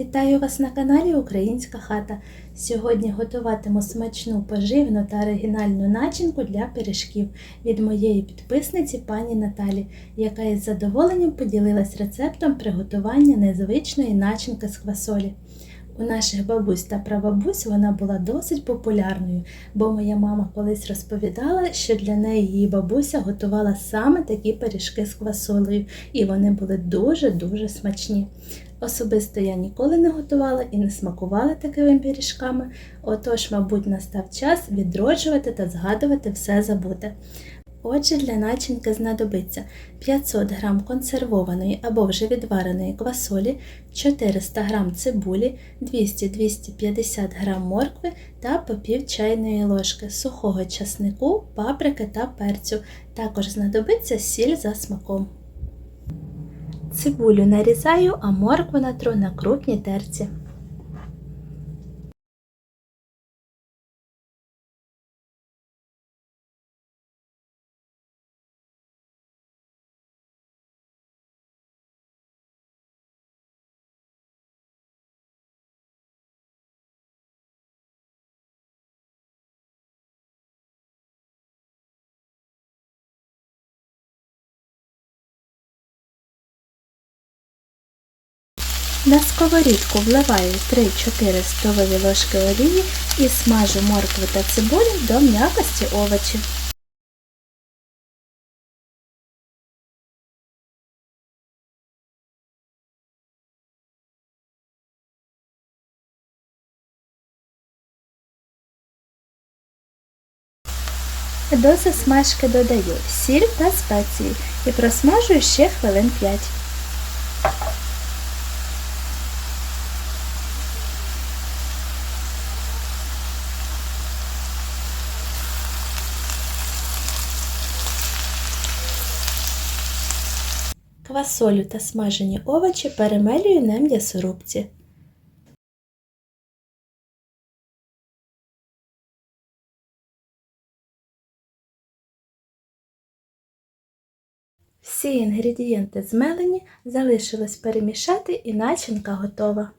Вітаю вас на каналі Українська хата. Сьогодні готуватиму смачну, поживну та оригінальну начинку для пиріжків від моєї підписниці пані Наталі, яка із задоволенням поділилась рецептом приготування незвичної начинки з квасолі. У наших бабусь та прабабусь вона була досить популярною, бо моя мама колись розповідала, що для неї її бабуся готувала саме такі пиріжки з квасолею, і вони були дуже-дуже смачні. Особисто я ніколи не готувала і не смакувала такими пиріжками, отож, мабуть, настав час відроджувати та згадувати все забуте. Отже, для начинки знадобиться 500 г консервованої або вже відвареної квасолі, 400 г цибулі, 200-250 г моркви та по пів чайної ложки сухого часнику, паприки та перцю. Також знадобиться сіль за смаком. Цибулю нарізаю, а моркву натру на крупній терці. На сковорідку вливаю 3-4 столові ложки олії і смажу моркву та цибулю до м'якості овочів. До засмажки додаю сіль та спеції і просмажую ще хвилин 5. Квасолю та смажені овочі перемелюю на м'ясорубці. Всі інгредієнти змелені, залишилось перемішати і начинка готова.